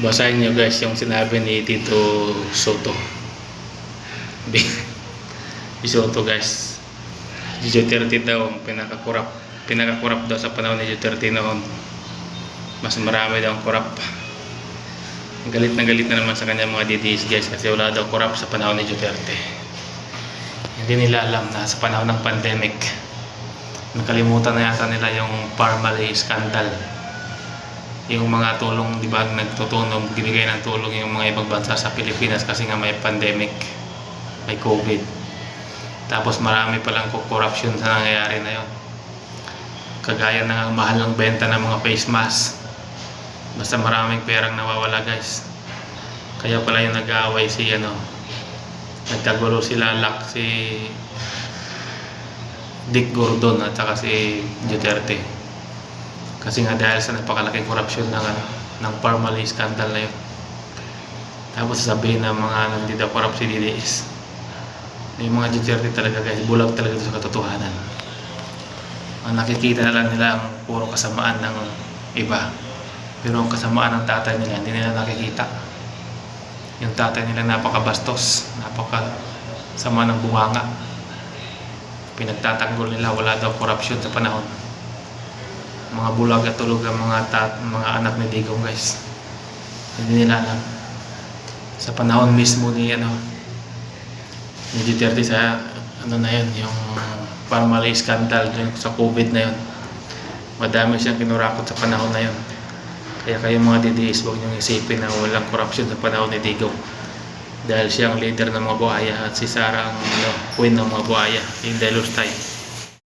Basahin nyo guys yung sinabi ni Tito Soto. si Soto guys. Si Duterte daw ang pinakakurap. Pinakakurap daw sa panahon ni Duterte noon. Mas marami daw ang kurap. Galit na galit na naman sa kanya mga DDS guys kasi wala daw kurap sa panahon ni Duterte. Hindi nila alam na sa panahon ng pandemic nakalimutan na yata nila yung Parmalee scandal yung mga tulong di ba nagtutunog binigay ng tulong yung mga ibang bansa sa Pilipinas kasi nga may pandemic may COVID. Tapos marami palang corruption sa nangyayari na yun. Kagaya ng mahal ng benta ng mga face mask. Basta maraming perang nawawala guys. Kaya pala yung nag-aaway si ano nagkagulo sila Lak si Dick Gordon at saka si Duterte kasi nga dahil sa napakalaking korupsyon ng ano, ng Parmalee scandal na yun. Tapos sasabihin ng mga hindi daw corrupt si DDS yung mga Duterte talaga guys bulag talaga sa katotohanan. Ang nakikita na lang nila ang puro kasamaan ng iba. Pero ang kasamaan ng tatay nila hindi nila nakikita. Yung tatay nila napakabastos napaka sama ng bunganga. Pinagtatanggol nila wala daw korupsyon sa panahon mga bulag at tulog ang mga, tat, mga anak ni Digong guys. Hindi nila alam. Sa panahon mismo ni ano ni Duterte sa ano na yun yung Parmalee scandal yung sa COVID na yun. Madami siyang kinurakot sa panahon na yun. Kaya kayo mga DDS huwag niyong isipin na walang korupsyon sa panahon ni Digong. Dahil siya ang leader ng mga buhaya at si Sarah ang ano, queen ng mga buhaya yung Delustay